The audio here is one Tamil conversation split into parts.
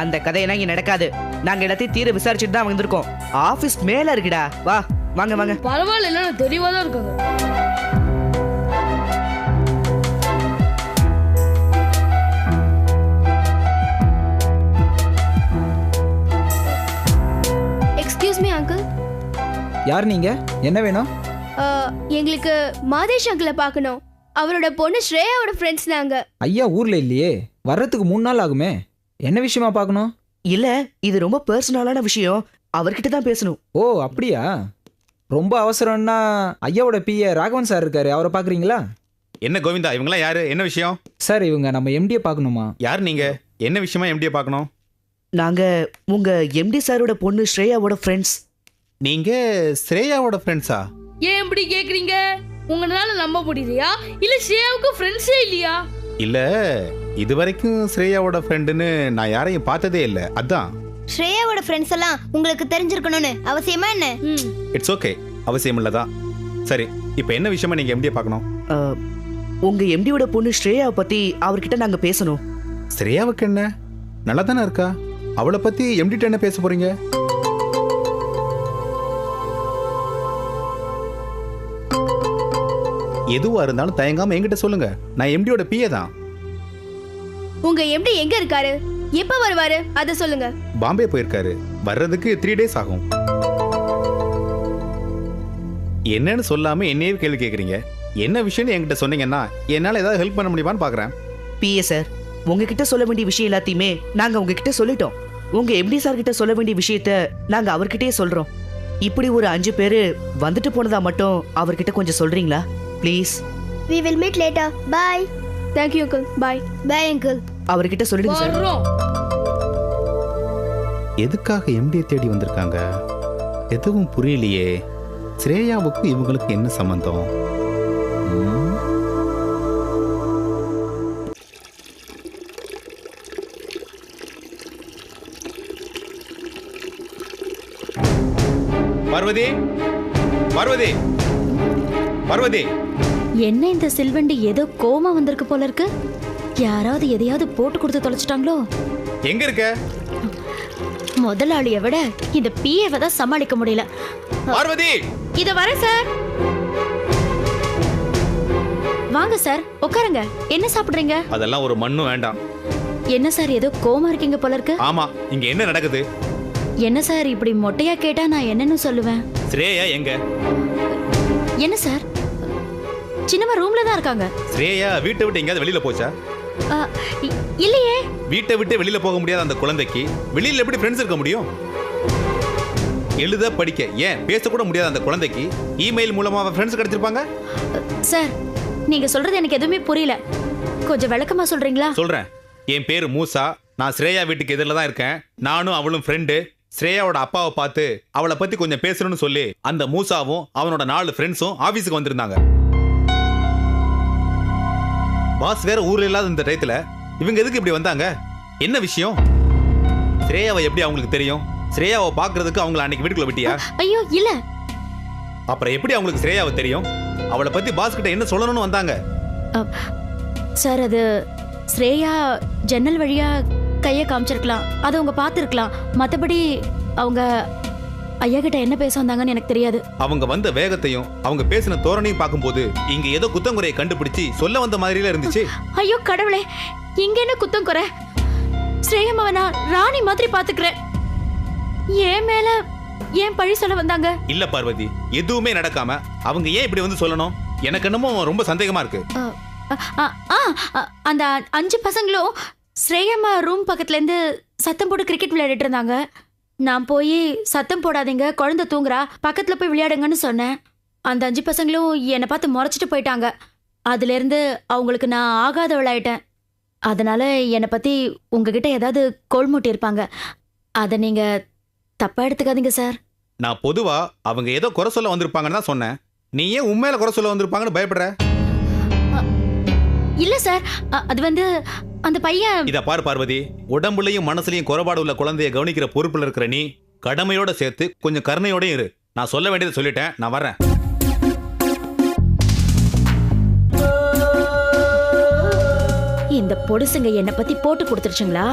அந்த கதையெல்லாம் இங்க நடக்காது. நாங்க எல்லாத்தையும் தீர விசாரிச்சுட்டு தான் வந்திருக்கோம். ஆபீஸ் மேல இருக்குடா. வா வாங்க வாங்க. பரவாயில்ல இல்லைன்னா தெளிவா தான் இருக்காங்க. எக்ஸ்கியூஸ் மீ அங்கிள் யார் நீங்க? என்ன வேணும்? எங்களுக்கு மாதேஷ் அங்கிளை பார்க்கணும். அவரோட பொண்ணு ஸ்ரேயாவோட ஃப்ரெண்ட்ஸ் நாங்க. ஐயா ஊர்ல இல்லையே. வர்றதுக்கு மூணு நாள் ஆகுமே. என்ன விஷயமா பார்க்கணும்? இல்ல இது ரொம்ப பர்சனலான விஷயம். அவர்கிட்ட தான் பேசணும். ஓ அப்படியா? ரொம்ப அவசரம்னா ஐயாவோட பிஏ ராகவன் சார் இருக்காரு. அவரை பார்க்குறீங்களா? என்ன கோவிந்தா இவங்களாம் யாரு? என்ன விஷயம்? சார் இவங்க நம்ம எம்டியை பார்க்கணுமா? யார் நீங்க? என்ன விஷயமா எம்டியை பார்க்கணும்? நாங்க உங்க எம்டி சாரோட பொண்ணு ஸ்ரேயாவோட ஃப்ரெண்ட்ஸ் நீங்க ஸ்ரேயாவோட ஃப்ரெண்ட்ஸா ஏன் இப்படி கேக்குறீங்க? உங்களால நம்ப முடியலையா? இல்ல ஸ்ரேயாவுக்கு ஃப்ரெண்ட்ஸே இல்லையா? இல்ல. இது வரைக்கும் ஸ்ரேயாவோட ஃப்ரெண்டுன்னு நான் யாரையும் பார்த்ததே இல்ல. அதான். ஸ்ரேயாவோட ஃப்ரெண்ட்ஸ் எல்லாம் உங்களுக்கு தெரிஞ்சிருக்கணும்னு அவசியமா என்ன? ம். இட்ஸ் ஓகே அவசியம் இல்லதான் சரி இப்போ என்ன விஷயமா நீங்க எம்டியை பார்க்கணும்? உங்க எம்டியோட பொண்ணு ஸ்ரேயாவை பத்தி அவர்கிட்ட நாங்க பேசணும். ஸ்ரேயாவுக்கு என்ன? நல்லா தானே இருக்கா? அவளை பத்தி எம்டிட்ட என்ன பேச போறீங்க? எதுவா இருந்தாலும் தயங்காம என்கிட்ட சொல்லுங்க. நான் எம்டியோட பிஏ தான். உங்க எம்டி எங்க இருக்காரு? எப்ப வருவாரு? அத சொல்லுங்க. பாம்பே போயிருக்காரு. வர்றதுக்கு த்ரீ டேஸ் ஆகும். என்னன்னு சொல்லாம என்னையே கேள்வி கேக்குறீங்க? என்ன விஷயம்னு என்கிட்ட சொன்னீங்கன்னா என்னால ஏதாவது ஹெல்ப் பண்ண முடியுமான்னு பாக்குறேன். பிஏ சார் உங்ககிட்ட சொல்ல வேண்டிய விஷயம் எல்லாத்தையுமே நாங்க உங்ககிட்ட சொல்லிட்டோம். உங்க எம்டி சார் கிட்ட சொல்ல வேண்டிய விஷயத்த நாங்க அவர்கிட்டயே சொல்றோம். இப்படி ஒரு அஞ்சு பேரு வந்துட்டு போனதா மட்டும் அவர்கிட்ட கொஞ்சம் சொல்றீங்களா? Please we will meet later bye thank you uncle bye bye uncle அவர்கிட்ட சொல்லிடுங்க சார். எதுக்காக எம்டியை தேடி வந்திருக்காங்க? எதுவும் புரியலையே. ஸ்ரேயாவுக்கும் இவங்களுக்கு என்ன சம்பந்தம்? பார்வதி? பார்வதி? பார்வதி? என்ன இந்த சில்வண்டி ஏதோ கோமா வந்திருக்கு போல இருக்கு? யாராவது எதையாவது போட்டு கொடுத்து தொலைச்சிட்டாங்களோ? எங்க இருக்க? முதலாளியை விட இந்த பிஏவை தான் சமாளிக்க முடியல. பார்வதி! இத வரேன் சார் வாங்க சார் உட்காருங்க. என்ன சாப்பிடுறீங்க? அதெல்லாம் ஒரு மண்ணும் வேண்டாம். என்ன சார் ஏதோ கோமா இருக்கீங்க போல இருக்கு. ஆமா இங்க என்ன நடக்குது? என்ன சார் இப்படி மொட்டையா கேட்டா நான் என்னன்னு சொல்லுவேன். ஸ்ரேயா எங்க? என்ன சார் சின்னம்மா ரூம்ல தான் இருக்காங்க. ஸ்ரேயா வீட்டை விட்டு எங்கேயாவது வெளியில போச்சா? இல்லையே. வீட்டை விட்டு வெளியில போக முடியாத அந்த குழந்தைக்கு வெளியில எப்படி ஃப்ரெண்ட்ஸ் இருக்க முடியும்? எழுத படிக்க. ஏன்? பேசக்கூட முடியாத அந்த குழந்தைக்கு இமெயில் மூலமா ஃப்ரெண்ட்ஸ் கிடைச்சிருப்பாங்க? சார் நீங்க சொல்றது எனக்கு எதுவுமே புரியல. கொஞ்சம் விளக்கமா சொல்றீங்களா? சொல்றேன். என் பேரு மூசா. நான் ஸ்ரேயா வீட்டுக்கு எதிரில் தான் இருக்கேன். நானும் அவளும் ஃப்ரெண்டு ஸ்ரேயாவோட அப்பாவை பார்த்து அவளை பத்தி கொஞ்சம் பேசணும்னு சொல்லி அந்த மூசாவும் அவனோட நாலு ஃப்ரெண்ட்ஸும் ஆபீஸுக்கு வந்திருந்தாங்க. பாஸ் வேற ஊர்ல இல்லாத இந்த டயத்துல. இவங்க எதுக்கு இப்படி வந்தாங்க? என்ன விஷயம்? ஸ்ரேயாவை எப்படி அவங்களுக்கு தெரியும்? ஸ்ரேயாவை பார்க்கிறதுக்கு அவங்கள அன்னைக்கு வீட்டுக்குள்ள விட்டியா? ஐயோ இல்ல. அப்புறம் எப்படி அவங்களுக்கு ஸ்ரேயாவை தெரியும்? அவளை பத்தி பாஸ் கிட்ட என்ன சொல்லணும்னு வந்தாங்க? சார் அது ஸ்ரேயா ஜன்னல் வழியா கையை காமிச்சிருக்கலாம். அதை அவங்க பார்த்துருக்கலாம். மற்றபடி அவங்க ஐயா கிட்ட என்ன பேச வந்தாங்கன்னு எனக்கு தெரியாது. அவங்க வந்த வேகத்தையும் அவங்க பேசின தோரணையும் பார்க்கும்போது இங்க ஏதோ குத்தங்குறையை கண்டுபிடிச்சு சொல்ல வந்த மாதிரில இருந்துச்சு. ஐயோ கடவுளே இங்க என்ன குத்தம் குறை ஸ்ரேயம்மாவை நான் ராணி மாதிரி பாத்துக்கிறேன் ஏன் மேல ஏன் பழி சொல்ல வந்தாங்க? இல்ல பார்வதி எதுவுமே நடக்காம அவங்க ஏன் இப்படி வந்து சொல்லணும்? எனக்கு என்னமோ ரொம்ப சந்தேகமா இருக்கு. அந்த அஞ்சு பசங்களும் ஸ்ரேயம்மா ரூம் பக்கத்துல இருந்து சத்தம் போட்டு கிரிக்கெட் விளையாடிட்டு இருந்தாங்க. நான் போய் சத்தம் போடாதீங்க குழந்தை தூங்குறா பக்கத்துல போய் விளையாடுங்கன்னு சொன்னேன். அந்த அஞ்சு பசங்களும் என்னை பார்த்து முறைச்சிட்டு போயிட்டாங்க. அதுல இருந்து அவங்களுக்கு நான் ஆகாதவளாயிட்டேன். அதனால என்னை பத்தி உங்ககிட்ட ஏதாவது கோல்மூட்டி இருப்பாங்க. அதை நீங்க தப்பா எடுத்துக்காதீங்க சார். நான் பொதுவா அவங்க ஏதோ குறை சொல்ல வந்திருப்பாங்கன்னு தான் சொன்னேன். நீ ஏன் உண்மையில குறை சொல்ல வந்திருப்பாங்கன்னு பயப்படுற? இல்ல சார். அது வந்து அந்த பையன் இத பாரு பார்வதி உடம்புலயும் மனசுலயும் குறைபாடு உள்ள குழந்தைய கவனிக்கிற பொறுப்புல இருக்கிற நீ கடமையோட சேர்த்து கொஞ்சம் கருணையோடயும் இரு. நான் சொல்ல வேண்டியதை சொல்லிட்டேன். நான் வரேன் இந்த பொடுசுங்க என்னை பத்தி போட்டு கொடுத்துருச்சுங்களா?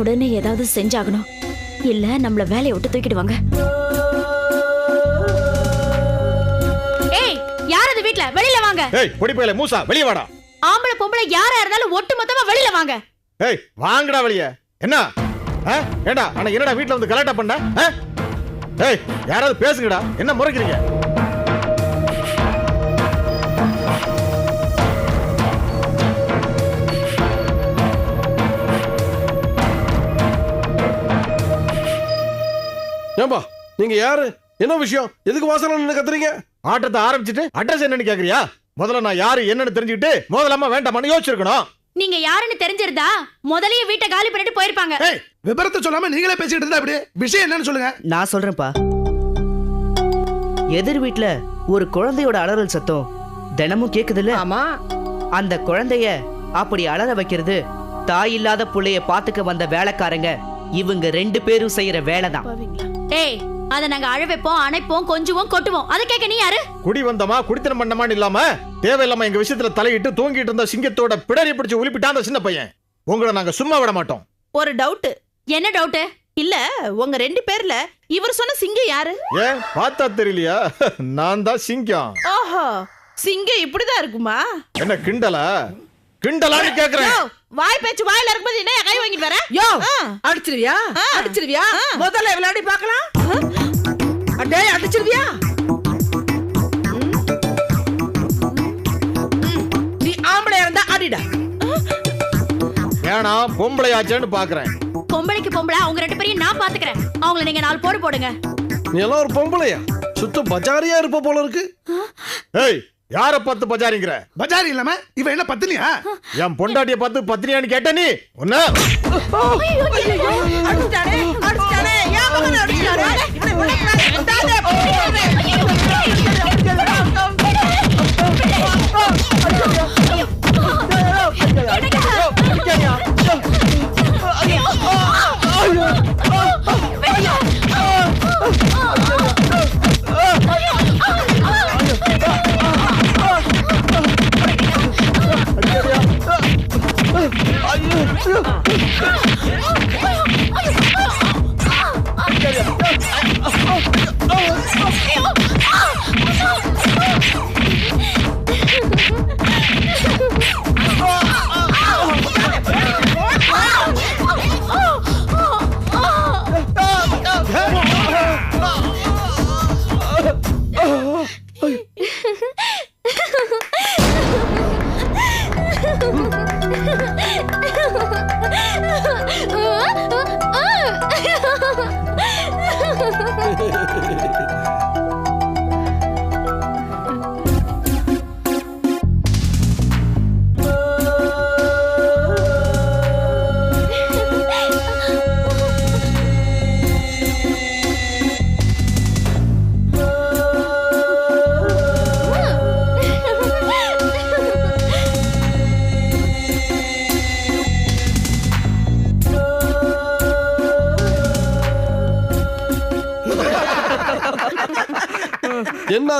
உடனே ஏதாவது செஞ்சாகணும். இல்ல நம்மள வேலையை விட்டு தூக்கிடுவாங்க. ஏய் யார் அது வீட்ல? வெளியில வாங்க. ஏய் பொடி போயல மூசா வெளியே வாடா. பொம்பளை யாரா இருந்தாலும் ஒட்டு மொத்தமா வெளியில வாங்க. ஏய் வாங்கடா வெளியே. என்ன? ஆ? ஏண்டா அன்னைக்கு என்னடா வீட்ல வந்து கலாட்டா பண்ண? ஏய் யாராவது பேசுங்கடா. என்ன முறைக்கிறீங்க? ஏம்பா நீங்க யாரு? என்ன விஷயம்? எதுக்கு வாசல்ல நின்னு கத்துறீங்க? ஆட்டத்தை ஆரம்பிச்சிட்டு அட்ரஸ் என்னன்னு கேக்குறியா? முதல்ல நான் யாரு என்னன்னு தெரிஞ்சுக்கிட்டு முதலாம வேண்டாமான்னு யோசிச்சிருக்கணும். நீங்க யாருன்னு தெரிஞ்சிருந்தா முதல்லயே வீட்டை காலி பண்ணிட்டு போயிருப்பாங்க. ஏய் விபரத்தை சொல்லாம நீங்களே பேசிட்டு இருந்தா அப்படி விஷயம் என்னன்னு சொல்லுங்க. நான் சொல்றேன்ப்பா. எதிர் வீட்ல ஒரு குழந்தையோட அலறல் சத்தம் தினமும் கேக்குதுல்ல? ஆமா. அந்த குழந்தைய அப்படி அலற வைக்கிறது தாய் இல்லாத புள்ளைய பாத்துக்க வந்த வேலைக்காரங்க இவங்க ரெண்டு பேரும் செய்யற வேலைதான். ஏய் அத நாங்க அழ வைப்போம் அணைப்போம் கொஞ்சுவோம் கொட்டுவோம். அதை கேட்க நீ யாரு? குடி வந்தமா குடித்தனம் பண்ணமான்னு இல்லாம தேவையில்லாம எங்க விஷயத்துல தலையிட்டு தூங்கிட்டு இருந்த சிங்கத்தோட பிடரி பிடிச்சு உலுப்பிட்டான் அந்த சின்ன பையன். உங்களை நாங்க சும்மா விட மாட்டோம். ஒரு டவுட் என்ன டவுட் இல்ல உங்க ரெண்டு பேர்ல இவர் சொன்ன சிங்கம் யாரு? ஏன்? பார்த்தா தெரியலையா? நான் தான் சிங்கம். ஓஹோ சிங்கம் இப்படிதான் இருக்குமா? என்ன கிண்டலா? கிண்டலான்னு கேக்குறேன். வாய் பேச்சு வாயில இருக்கும்போது என்ன கை வாங்கிட்டு வர? யோ ஆ. அடிச்சிருவியா. அடிச்சிருவியா? ஆ. முதல்ல விளையாடி பார்க்கலாம்? அடே அடிச்சிருவியா. நீ ஆம்பளை இருந்தா அடிடா. ஏன்னா பொம்பளையாச்சேன்னு பாக்குறேன் பொம்பளைக்கு பொம்பளை அவங்க ரெண்டு பேரையும் நான் பாத்துக்கிறேன் அவங்கள நீங்க நாலு போடு போடுங்க. நீ எல்லாம் ஒரு பொம்பளையா? சுத்த பஜாரியா இருப்ப போல இருக்கு. ஏய் யார பார்த்து பஜாரிங்கிற? பஜாரி இல்லாம இவன் என்ன பத்தினியா? என் பொண்டாட்டிய பார்த்து பத்தினியான்னு கேட்ட நீ? உன்ன அடிச்சிட்டானே அடிச்சிட்டானே ஏன் மகன் அடிச்சிட்டானே?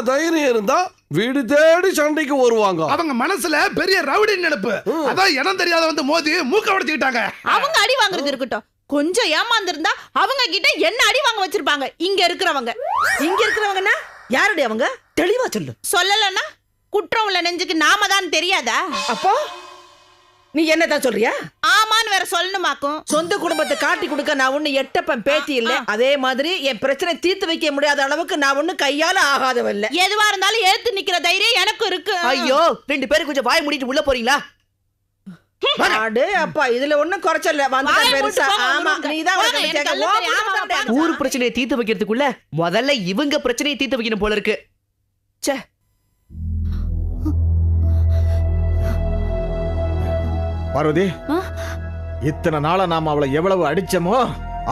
தைரியம் இருந்தா வீடு தேடி சண்டைக்கு வருவாங்க. அவங்க மனசுல பெரிய ரவுடி நினைப்பு. அதான் இடம் தெரியாத வந்து மோதி மூக்க உடைச்சுக்கிட்டாங்க அவங்க அடி வாங்குறது இருக்கட்டும். கொஞ்சம் ஏமாந்திருந்தா அவங்க கிட்ட என்ன அடி வாங்க வச்சிருப்பாங்க? இங்க இருக்கிறவங்க. இங்க இருக்கிறவங்கன்னா யாருடைய அவங்க? தெளிவா சொல்லு. சொல்லலன்னா குற்றம் உள்ள நெஞ்சுக்கு நாம தான் தெரியாதா? அப்போ? நீ என்னதான் சொல்றியா? ஆமான்னு வேற சொல்லணுமாக்கும். சொந்த குடும்பத்தை காட்டி கொடுக்க நான் ஒண்ணு எட்டப்பன் பேத்தி இல்ல. அதே மாதிரி என் பிரச்சனை தீர்த்து வைக்க முடியாத அளவுக்கு நான் ஒண்ணு கையால ஆகாதவ இல்ல. எதுவா இருந்தாலும் ஏத்து நிக்கிற தைரியம் எனக்கும் இருக்கு. ஐயோ ரெண்டு பேரும் கொஞ்சம் வாய் மூடிட்டு உள்ள போறீங்களா? அடே அப்பா இதுல ஒண்ணும் குறைச்சல வந்து பெருசா. ஆமா உருங்க. நீ தான் போங்க, எனக்கு எல்லாம் தெரியும். ஆமா, ஆமா, ஊர் பிரச்சனையை தீர்த்து வைக்கிறதுக்குள்ள முதல்ல இவங்க பிரச்சனையை தீர்த்து வைக்கணும் போல இருக்கு. ச்சே. பார்வதி? இத்தனை நாளா நாம அவளை எவ்வளவு அடிச்சோமோ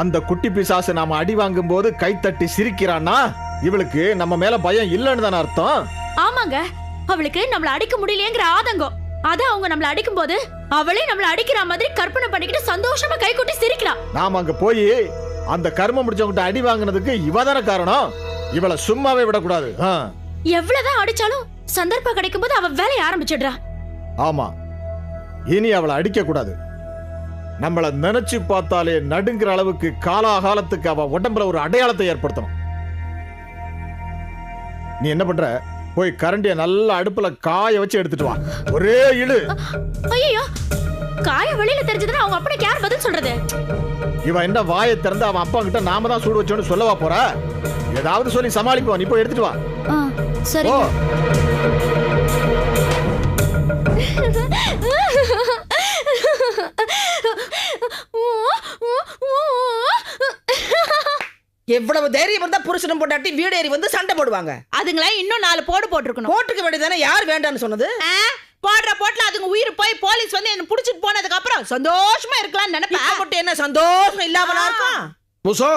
அந்த குட்டி பிசாசு நாம அடி வாங்கும் போது கைத்தட்டி சிரிக்கிறான்னா இவளுக்கு நம்ம மேல பயம் இல்லைன்னு தானே அர்த்தம்? ஆமாங்க. அவளுக்கு நம்மள அடிக்க முடியலையேங்கிற ஆதங்கம். அத அவங்க நம்மள அடிக்கும் போது அவளே நம்மள அடிக்கிற மாதிரி கற்பனை பண்ணிக்கிட்டு சந்தோஷமா கை கொட்டி சிரிக்கலாம் நாம அங்க போய் அந்த கர்மம் முடிச்சவங்கிட்ட அடி வாங்கினதுக்கு இவ தானே காரணம்? இவளை சும்மாவே விடக்கூடாது. எவ்வளவுதான் அடிச்சாலும் சந்தர்ப்பம் கிடைக்கும் போது அவ வேலைய ஆரம்பிச்சிடுறா. ஆமா. இனி அவளை அடிக்க கூடாது நம்மள நினைச்சு பார்த்தாலே நடுங்கிற அளவுக்கு காலாகாலத்துக்கு அவ உடம்புல ஒரு அடையாளத்தை ஏற்படுத்தணும். நீ என்ன பண்ற? போய் கரண்டிய நல்லா அடுப்புல காய வச்சு எடுத்துட்டு வா. ஒரே இழு. ஐயோ காய வெளியில தெரிஞ்சதுன்னா அவங்க அப்படி யார் பதில் சொல்றது? இவன் என்ன வாயை திறந்து அவன் அப்பா கிட்ட நாம தான் சூடு வச்சோன்னு சொல்லவா போற? ஏதாவது சொல்லி சமாளிப்போம் நீ போய் எடுத்துட்டு வா. சரி. எவ்வளவு தைரியம் இருந்தா புருஷனும் பொண்டாட்டி வீடு ஏறி வந்து சண்டை போடுவாங்க. அதுங்களே இன்னும் நாலு போடு போட்டிருக்கணும். போட்டுக்க வேண்டியதானே யார் வேண்டாம்னு சொன்னது? ஆ, போடுற போட்டுல அதுங்க உயிர் போய் போலீஸ் வந்து என்ன புடிச்சிட்டு போனதுக்கு அப்புறம் சந்தோஷமா இருக்கலாம்னு இப்ப நினைப்பேன் மட்டும் என்ன சந்தோஷம் இல்லாமலா இருக்கும் முசா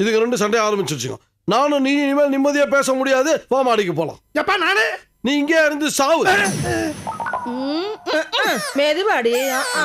இதுக்கு ரெண்டு சண்டை ஆரம்பிச்சிருச்சுங்க நானும் நீ இனிமேல் நிம்மதியா பேச முடியாது. வா மாடிக்கு போலாம். எப்பா நானு? நீ இங்கே இருந்து சாவு. மெதுவாடி ஆ, ஆ.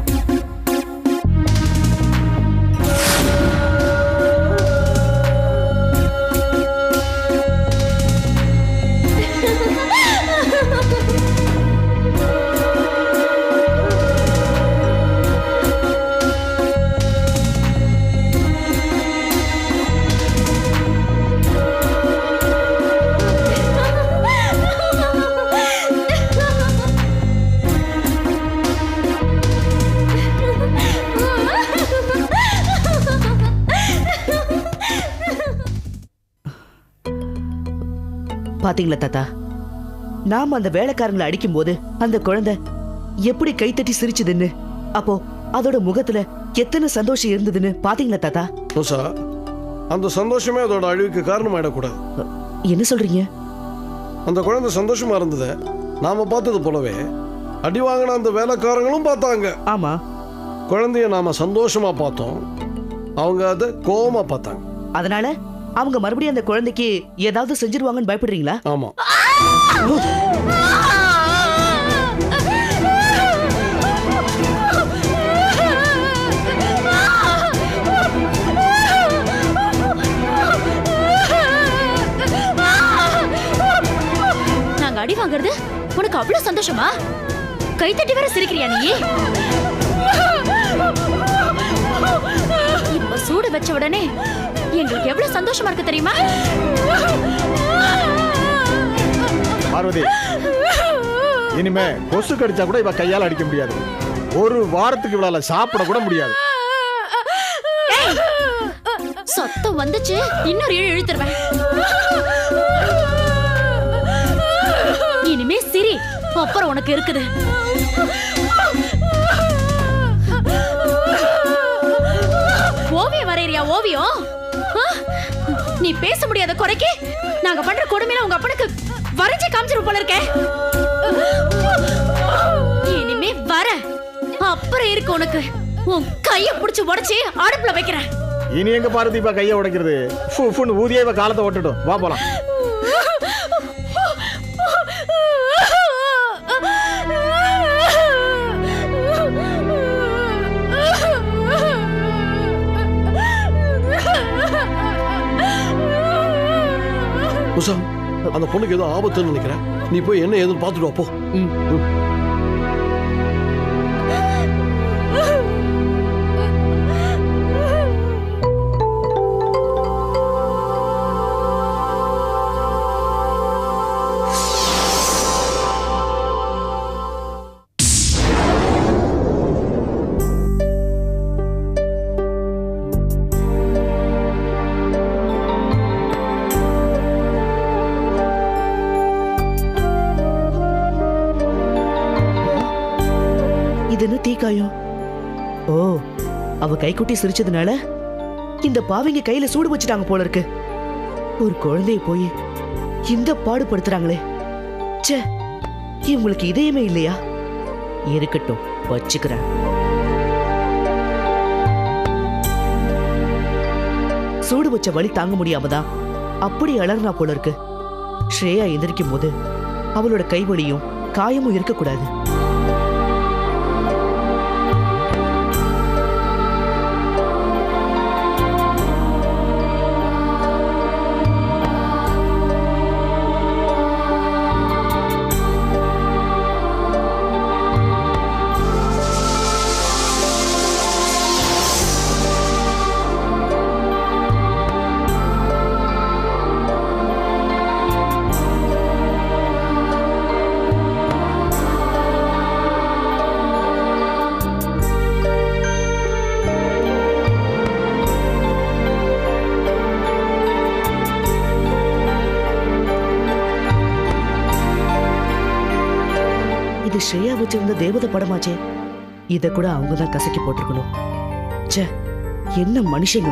பாத்தீங்களா தாத்தா? நாம அந்த வேலைக்காரங்களை அடிக்கும்போது அந்த குழந்தை எப்படி கைத்தட்டி சிரிச்சுதுன்னு அப்போ அதோட முகத்துல எத்தனை சந்தோஷம் இருந்ததுன்னு பாத்தீங்களா தாத்தா? முசா அந்த சந்தோஷமே அதோட அழிவுக்கு காரணமாயிடக்கூடாது. என்ன சொல்றீங்க? அந்த குழந்தை சந்தோஷமா இருந்தது நாம பார்த்தது போலவே அடி வாங்கின அந்த வேலைக்காரங்களும் பார்த்தாங்க. ஆமா. குழந்தைய நாம சந்தோஷமா பார்த்தோம். அவங்க அதை கோவமா பார்த்தாங்க. அதனால அவங்க மறுபடியும் அந்த குழந்தைக்கு ஏதாவது செஞ்சிருவாங்கன்னு பயப்படுறீங்களா? ஆமா. நாங்க அடி வாங்குறது உனக்கு அவ்வளவு சந்தோஷமா? கை தட்டி வேற சிரிக்கிறியா நீ? இப்ப சூடு வச்ச உடனே எங்களுக்கு எவ்வளவு சந்தோஷமா இருக்கு தெரியுமா? பார்வதி இனிமே கொசு கடிச்சா கூட இவ கையால அடிக்க முடியாது. ஒரு வாரத்துக்கு இவளால சாப்பிட கூட முடியாது. சத்தம் வந்துச்சு. இன்னொரு இழு இழுத்துருவேன். இனிமே சிரி அப்புறம் உனக்கு இருக்குது. ஓவியம் வரையறியா ஓவியம்? நீ பேச முடியாத குறைக்கு? நாங்க பண்ற கொடுமையில உங்க அப்பனுக்கு வரைஞ்சு காமிச்சிரு போல இருக்கே. இனிமே வர அப்புறம் இருக்கு உனக்கு. உன் கைய புடிச்சு உடைச்சு அடுப்புல வைக்கிறேன். இனி எங்க பார்வதி இப்ப கையை உடைக்கிறது? ஃபு, ஃபுன்னு ஊதியே காலத்தை ஓட்டுட்டும். வா போலாம். முசா அந்த பொண்ணுக்கு ஏதோ ஆபத்துன்னு நினைக்கிறேன். நீ போய் என்ன ஏதுன்னு பார்த்துட்டு வா போ. இதுன்னு தீக்காயம்? ஓ அவ கைக்குட்டி சிரிச்சதுனால இந்த பாவிங்க கையில சூடு வச்சுட்டாங்க போல இருக்கு. ஒரு குழந்தைய போய் இந்த பாடுபடுத்துறாங்களே. ச்சே இவங்களுக்கு இதயமே இல்லையா? இருக்கட்டும் வச்சுக்கிறேன். சூடு வச்ச வலி தாங்க முடியாம தான் அப்படி அலர்னா போல இருக்கு. ஸ்ரேயா எந்திரிக்கும் போது அவளோட கைவலியும் காயமும் இருக்கக்கூடாது. வச்சிருந்த தேவதை படமாச்சே. இத கூட அவங்க தான் கசக்கி போட்டிருக்கணும். ச்சே என்ன மனுஷங்க